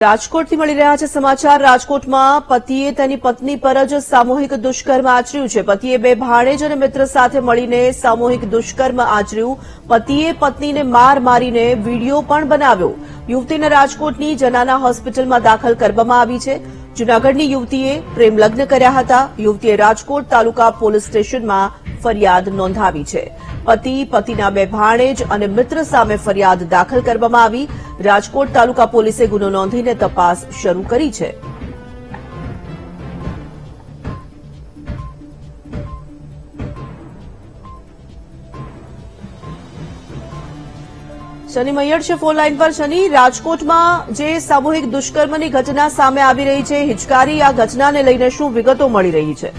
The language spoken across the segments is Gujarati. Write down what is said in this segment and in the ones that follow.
રાજકોટથી મળી રહ્યા છે સમાચાર. રાજકોટમાં પતિએ તેની પત્ની પર જ સામૂહિક દુષ્કર્મ આચર્યું છે. પતિએ બે ભાણેજ અને મિત્ર સાથે મળીને સામૂહિક દુષ્કર્મ આચર્યું. પતિએ પત્નીને માર મારીને વીડિયો પણ બનાવ્યો. યુવતીને રાજકોટની જનાના હોસ્પિટલમાં દાખલ કરવામાં આવી છે. જૂનાગઢની યુવતીએ પ્રેમ લગ્ન કર્યા હતા. યુવતીએ રાજકોટ તાલુકા પોલીસ સ્ટેશનમાં ફરિયાદ નોંધાવી છે. પતિ, પતિના બે ભાણેજ અને મિત્ર સામે ફરિયાદ દાખલ કરવામાં આવી. રાજકોટ તાલુકા પોલીસે ગુનો નોંધીને તપાસ શરૂ કરી છે. શનિ મૈયર છે ફોન લાઇન પર. શનિ, રાજકોટમાં જે સામૂહિક દુષ્કર્મની ઘટના સામે આવી રહી છે, હિચકારી આ ઘટનાને લઈને શું વિગતો મળી રહી છે?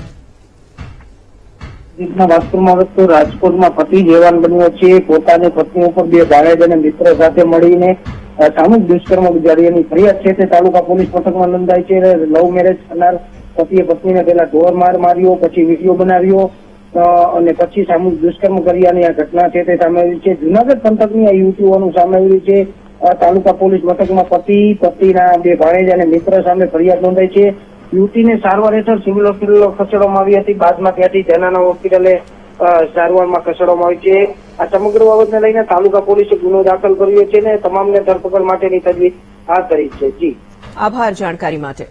રાજકોટમાં પતિ જવાન બન્યો છે. પોતાની પત્ની ઉપર બે ભાણેજ અને મિત્ર સાથે મળીને સામૂહિક દુષ્કર્મ ગુજારીની ફરિયાદ છે. તે તાલુકા પોલીસ મથકમાં નોંધાઈ છે. લવ મેરેજ કરનાર પતિએ પત્નીને પેલા ઢોર માર માર્યો, પછી વીડિયો બનાવ્યો. અને પછી સામૂહિક દુષ્કર્મ કર્યાની આ ઘટના છે તે સામે છે. જુનાગઢ પંથકની આ યુવતીઓનું સામે છે. તાલુકા પોલીસ મથકમાં પતિ, પતિના બે ભાણેજ અને મિત્ર સામે ફરિયાદ નોંધાઈ છે. યુવતીને સારવાર હેઠળ સિવિલ હોસ્પિટલ ખસેડવામાં આવી હતી. બાદમાં ત્યાંથી જનાના હોસ્પિટલે સારવારમાં ખસેડવામાં આવી છે. આ સમગ્ર બાબતને લઈને તાલુકા પોલીસે ગુનો દાખલ કર્યો છે ને તમામને ધરપકડ માટેની તજવીજ હાથ ધરી છે. જી. આભાર જાણકારી માટે.